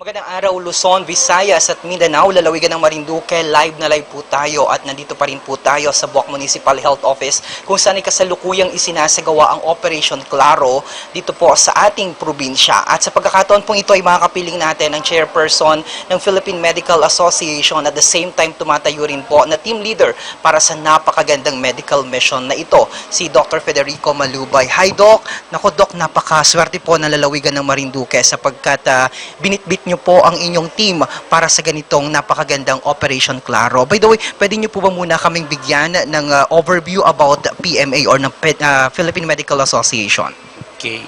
Magandang araw Luzon, Visayas at Mindanao, lalawigan ng Marinduque, live na live po tayo at nandito pa rin po tayo sa Buwak Municipal Health Office kung saan ay kasalukuyang isinasagawa ang Operation Claro dito po sa ating probinsya. At sa pagkakataon pong ito ay makakapiling natin ang chairperson ng Philippine Medical Association at the same time tumatayo rin po na team leader para sa napakagandang medical mission na ito, si Dr. Federico Malubay. Hi Doc! Naku Doc, napakaswerte po ng lalawigan ng Marinduque sapagkat ah, binitbit nyo po ang inyong team para sa ganitong napakagandang Operation Claro. By the way, pwede nyo po ba muna kaming bigyan ng ah, overview about PMA or ng ah, Philippine Medical Association? Okay.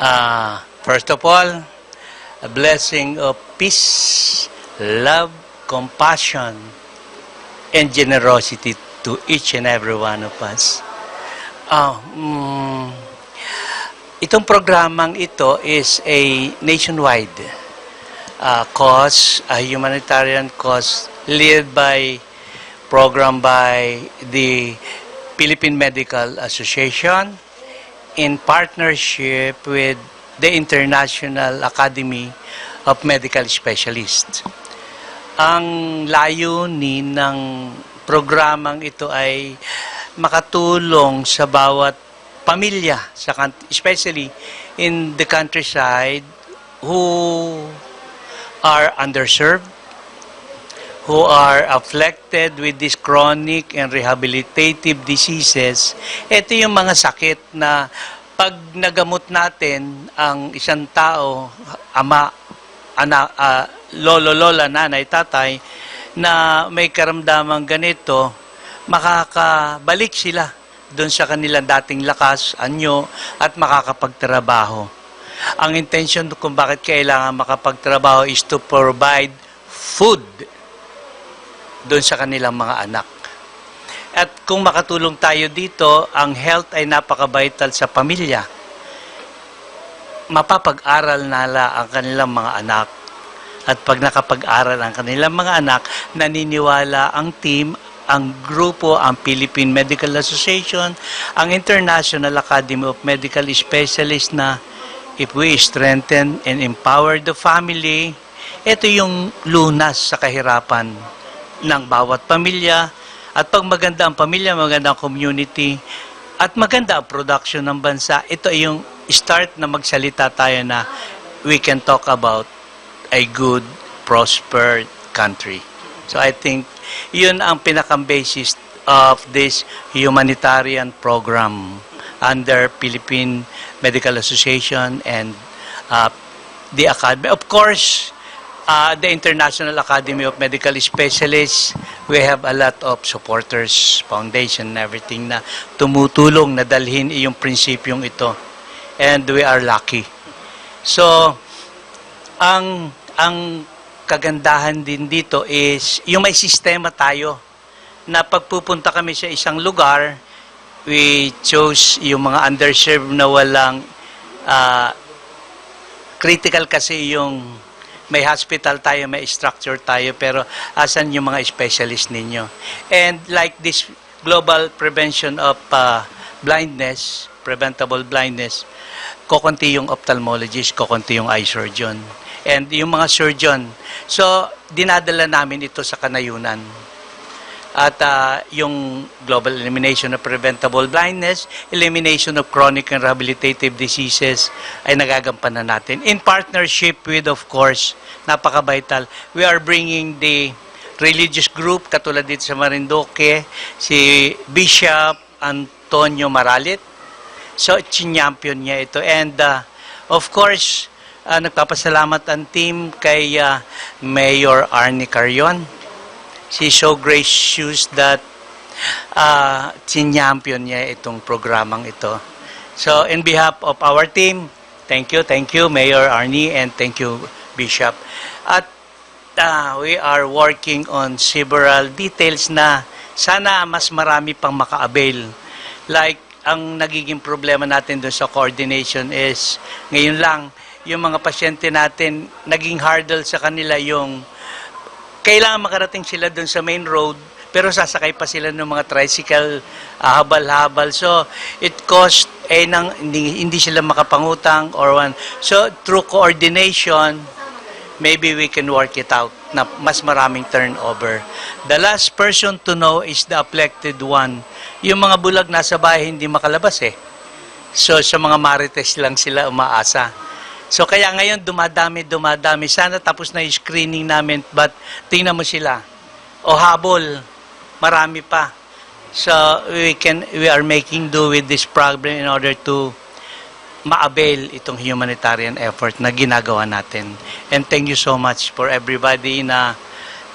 Uh, first of all, a blessing of peace, love, compassion, and generosity to each and every one of us. Ah, mm, itong programang ito is a nationwide uh, cause, a humanitarian cause led by program by the Philippine Medical Association in partnership with the International Academy of Medical Specialists. Ang layunin ng programang ito ay makatulong sa bawat pamilya, sa, especially in the countryside who are underserved, who are afflicted with these chronic and rehabilitative diseases, ito yung mga sakit na pag nagamot natin ang isang tao, ama, ana, ah, lolo, lola, nanay, tatay, na may karamdamang ganito, makakabalik sila doon sa kanilang dating lakas, anyo, at makakapagtrabaho. Ang intention kung bakit kailangan makapagtrabaho is to provide food doon sa kanilang mga anak. At kung makatulong tayo dito, ang health ay napaka-vital sa pamilya. Mapapag-aral nala ang kanilang mga anak. At pag nakapag-aral ang kanilang mga anak, naniniwala ang team, ang grupo, ang Philippine Medical Association, ang International Academy of Medical Specialists na if we strengthen and empower the family, ito yung lunas sa kahirapan ng bawat pamilya. At pag maganda ang pamilya, maganda ang community, at maganda ang production ng bansa, ito ay yung start na magsalita tayo na we can talk about a good, prospered country. So I think yun ang pinakang-basis of this humanitarian program under Philippine Medical Association and uh, the Academy. Of course, uh, the International Academy of Medical Specialists, we have a lot of supporters, foundation, everything na tumutulong na dalhin yung prinsipyong ito. And we are lucky. So, ang ang kagandahan din dito is yung may sistema tayo na pagpupunta kami sa isang lugar, we chose yung mga underserved na walang ah, critical kasi yung may hospital tayo, may structure tayo, pero asan yung mga specialist ninyo? And like this global prevention of ah, blindness, preventable blindness, kokonti yung ophthalmologist, kokonti yung eye surgeon. And yung mga surgeon, so dinadala namin ito sa kanayunan. At ah, yung global elimination of preventable blindness, elimination of chronic and rehabilitative diseases ay nagagampanan natin. In partnership with, of course, napaka-vital, we are bringing the religious group, katulad dito sa Marinduque, si Bishop Antonio Maralit. So, chinyampion niya ito. And, uh, of course, uh, nagpapasalamat ang team kay uh, Mayor Arnie Carion. She's so gracious that uh, chinyampion niya itong programang ito. So, in behalf of our team, thank you, thank you, Mayor Arnie, and thank you, Bishop. At uh, we are working on several details na sana mas marami pang maka-avail. Like, ang nagiging problema natin doon sa coordination is, ngayon lang, yung mga pasyente natin, naging hurdle sa kanila yung kailangan makarating sila doon sa main road pero sasakay pa sila ng mga tricycle ah, habal-habal so it cost eh nang hindi, hindi sila makapangutang or one so through coordination maybe we can work it out na mas maraming turnover. The last person to know is the afflicted one. Yung mga bulag nasa bahay hindi makalabas eh. So sa mga marites lang sila umaasa. So kaya ngayon dumadami, dumadami. Sana tapos na yung screening namin but tingnan mo sila. O habol, marami pa. So we can we are making do with this problem in order to ma-avail itong humanitarian effort na ginagawa natin. And thank you so much for everybody na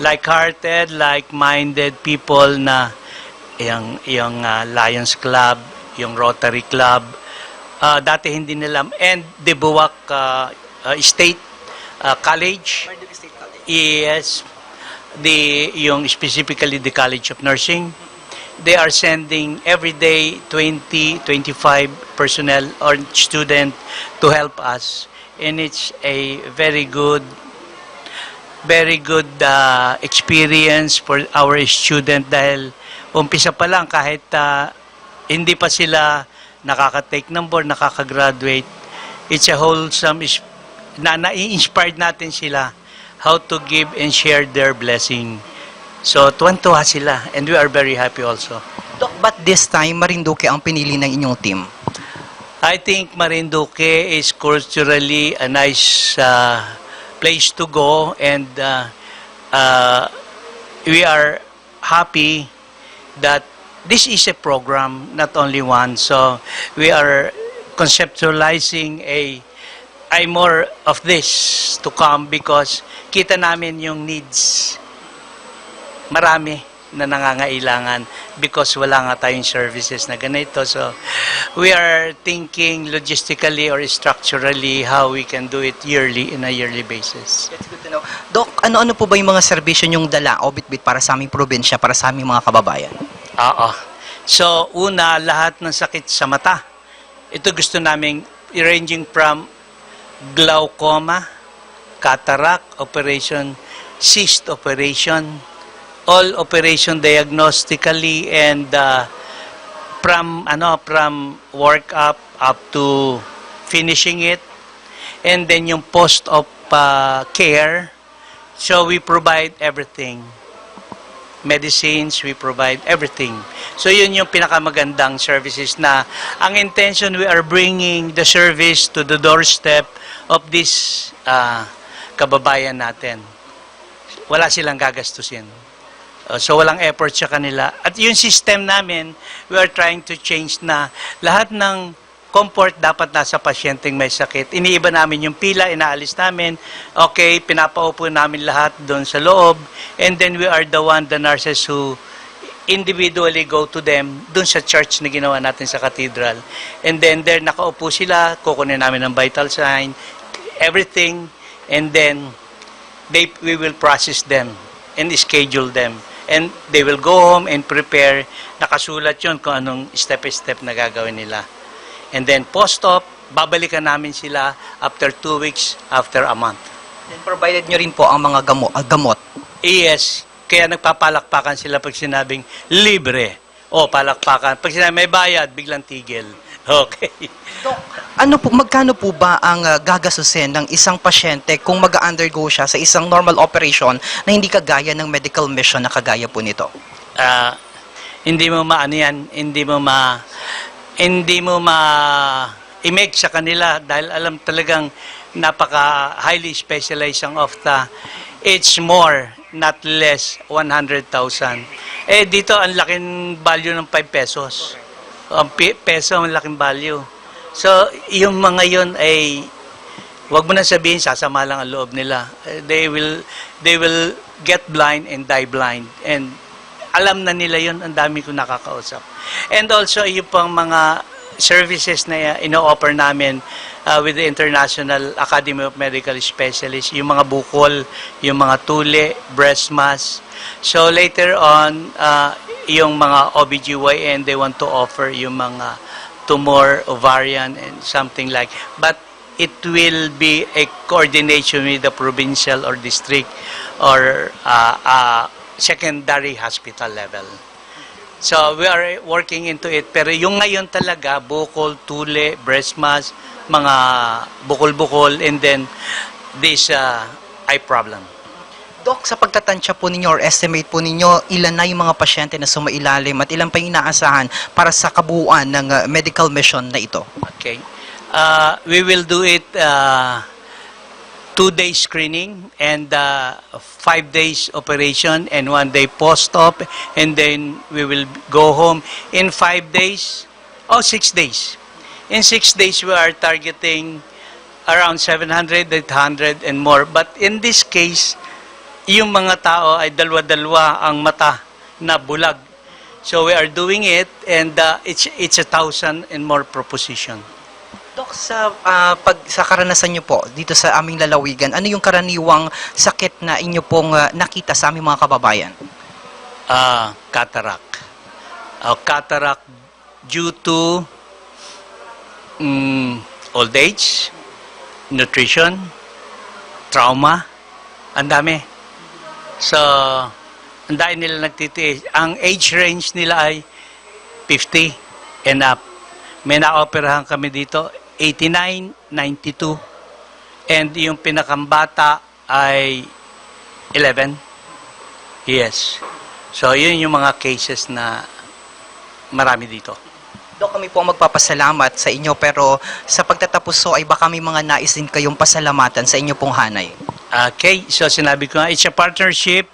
like-hearted, like-minded people na yung, yung ah, Lions Club, yung Rotary Club, ah, dati hindi nila, and the Buwak ah, ah, State ah, College, Yes, the yung specifically the College of Nursing, they are sending every day 20, 25 personnel or student to help us, and it's a very good, very good uh, experience for our student dahil umpisa pa lang kahit uh, hindi pa sila nakaka-take ng board, nakaka-graduate, it's a wholesome, is- na na-inspired natin sila how to give and share their blessing. So, tuwan-tuwa sila and we are very happy also. Doc, but this time, Marinduque ang pinili ng inyong team. I think Marinduque is culturally a nice uh, place to go and uh, uh, we are happy that this is a program, not only one. So we are conceptualizing a ay more of this to come because kita namin yung needs. Marami na nangangailangan because wala nga tayong services na ganito. So, we are thinking logistically or structurally how we can do it yearly in a yearly basis. That's good to know. Doc, ano-ano po ba yung mga serbisyo yung dala o bitbit para sa aming probinsya, para sa aming mga kababayan? Oo. So, una, lahat ng sakit sa mata. Ito gusto naming ranging from glaucoma, cataract operation, cyst operation, all operation diagnostically and uh, from ano from work up up to finishing it and then yung post op uh, care so we provide everything medicines, we provide everything. So yun yung pinakamagandang services na ang intention we are bringing the service to the doorstep of this uh, kababayan natin. Wala silang gagastusin. Uh, so walang effort sa kanila. At yung system namin, we are trying to change na lahat ng comfort dapat nasa pasyenteng may sakit. Iniiba namin yung pila, inaalis namin. Okay, pinapaupo namin lahat doon sa loob. And then we are the one, the nurses who individually go to them doon sa church na ginawa natin sa cathedral. And then there nakaupo sila, kukunin namin ng vital sign, everything, and then they, we will process them and schedule them. And they will go home and prepare. Nakasulat yun kung anong step-step na gagawin nila. And then post-op, babalikan namin sila after two weeks, after a month. Then provided nyo rin po ang mga gamo, ah, gamot. Yes, kaya nagpapalakpakan sila pag sinabing libre. O, palakpakan. Pag sinabing may bayad, biglang tigil. Okay. Ano po, magkano po ba ang ah, gagastusin ng isang pasyente kung mag-undergo siya sa isang normal operation na hindi kagaya ng medical mission na kagaya po nito? Ah, hindi mo maano yan, hindi mo ma hindi mo ma i-make sa kanila dahil alam talagang napaka highly specialized ang OFTA. It's more, not less, 100,000. Eh dito ang laking value ng 5 pesos. Ang peso ang laking value. So, yung mga yun ay Huwag mo na sabihin sasama lang ang loob nila. Eh, They will they will get blind and die blind and alam na nila yun, ang dami ko nakakausap. And also, yung pang mga services na ino-offer namin uh, with the International Academy of Medical Specialists, yung mga bukol, yung mga tule, breast mask. So later on, uh, yung mga OBGYN, they want to offer yung mga tumor, ovarian, and something like. But it will be a coordination with the provincial or district or uh, uh, secondary hospital level. So we are working into it. Pero yung ngayon talaga, bukol, tule, breast mask, mga bukol-bukol, and then this uh, eye problem. Doc, sa pagtatansya po ninyo or estimate po ninyo, ilan na yung mga pasyente na sumailalim at ilan pa yung inaasahan para sa kabuuan ng uh, medical mission na ito? Okay. Uh, we will do it uh, two day screening and uh, five days operation and one day post-op and then we will go home in five days or six days. In six days we are targeting around 700, 800 and more. But in this case, yung mga tao ay dalwa-dalwa ang mata na bulag. So we are doing it and uh, it's it's a thousand and more proposition. Doc, sa, ah, pag, sa karanasan nyo po dito sa aming lalawigan, ano yung karaniwang sakit na inyo pong ah, nakita sa aming mga kababayan? uh, cataract. Uh, cataract due to mm, old age, nutrition, trauma, ang dami. So, ang dami nila nagtitiis. Ang age range nila ay 50 and up. May na-operahan kami dito, 89, 92. And yung pinakambata ay 11. Yes. So, yun yung mga cases na marami dito. Doc, kami po magpapasalamat sa inyo pero sa pagtatapos so ay baka may mga nais din kayong pasalamatan sa inyo pong hanay. Okay, so sinabi ko nga, it's a partnership,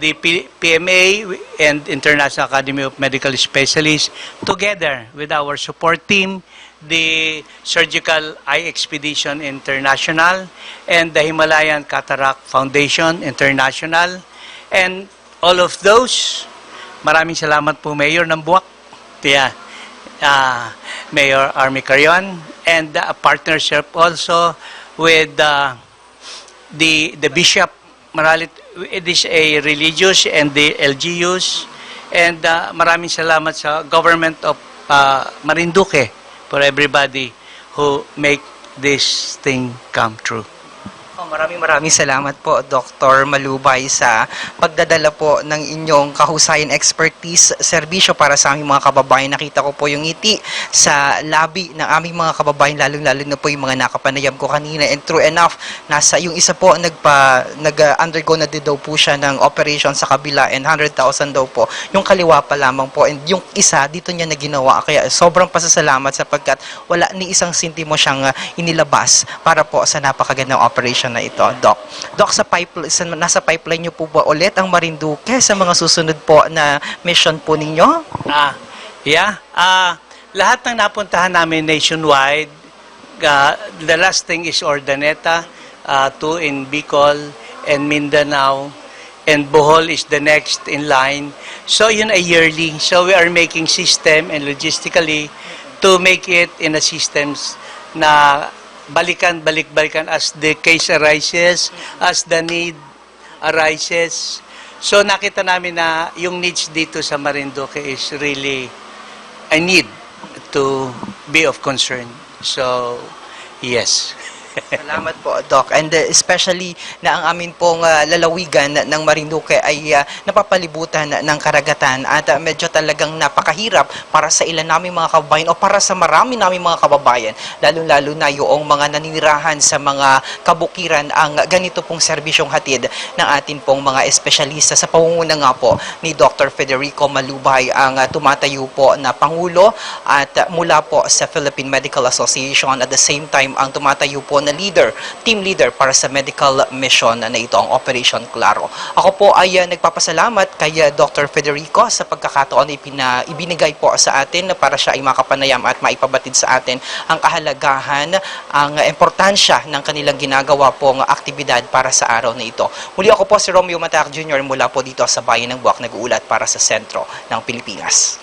the P- PMA and International Academy of Medical Specialists, together with our support team, the Surgical Eye Expedition International, and the Himalayan Cataract Foundation International, and all of those, maraming salamat po, Mayor ng Buwak, yeah, uh, Mayor Army Carion, and a partnership also with uh, the the bishop Maralit it is a religious and the LGUs and uh, maraming salamat sa government of uh, Marinduque for everybody who make this thing come true. Maraming maraming salamat po Dr. Malubay sa pagdadala po ng inyong kahusayan expertise serbisyo para sa aming mga kababayan. Nakita ko po yung ngiti sa labi ng aming mga kababayan lalong-lalo na po yung mga nakapanayam ko kanina and true enough nasa yung isa po nagpa nag-undergo na din daw po siya ng operation sa kabila and 100,000 daw po yung kaliwa pa lamang po and yung isa dito niya na ginawa kaya sobrang pasasalamat sapagkat wala ni isang sintimo siyang uh, inilabas para po sa napakagandang operation na ito, Doc. Doc, sa, pipeline, sa nasa pipeline niyo po ba ulit ang Marinduque sa mga susunod po na mission po ninyo? Ah, yeah. Ah, lahat ng napuntahan namin nationwide, ah, the last thing is Ordaneta, uh, two in Bicol and Mindanao, and Bohol is the next in line. So yun ay yearly. So we are making system and logistically to make it in a systems na balikan, balik-balikan as the case arises, as the need arises. So nakita namin na yung needs dito sa Marinduque is really a need to be of concern. So, yes. Salamat po, Doc. And uh, especially na ang amin pong uh, lalawigan ng Marinduque ay uh, napapalibutan ng karagatan at uh, medyo talagang napakahirap para sa ilan naming mga kababayan o para sa marami naming mga kababayan, lalong-lalo na yung mga naninirahan sa mga kabukiran ang ganito pong serbisyong hatid ng atin pong mga espesyalista sa pangunguna nga po ni Dr. Federico Malubay ang uh, tumatayo po na Pangulo at uh, mula po sa Philippine Medical Association at the same time ang tumatayo na leader, team leader para sa medical mission na ito ang Operation Claro. Ako po ay uh, nagpapasalamat kay uh, Dr. Federico sa pagkakataon na ipina, ibinigay po sa atin para siya ay makapanayam at maipabatid sa atin ang kahalagahan, ang importansya ng kanilang ginagawa pong aktibidad para sa araw na ito. Muli ako po si Romeo Matac Jr. mula po dito sa Bayan ng Buwak nag-uulat para sa sentro ng Pilipinas.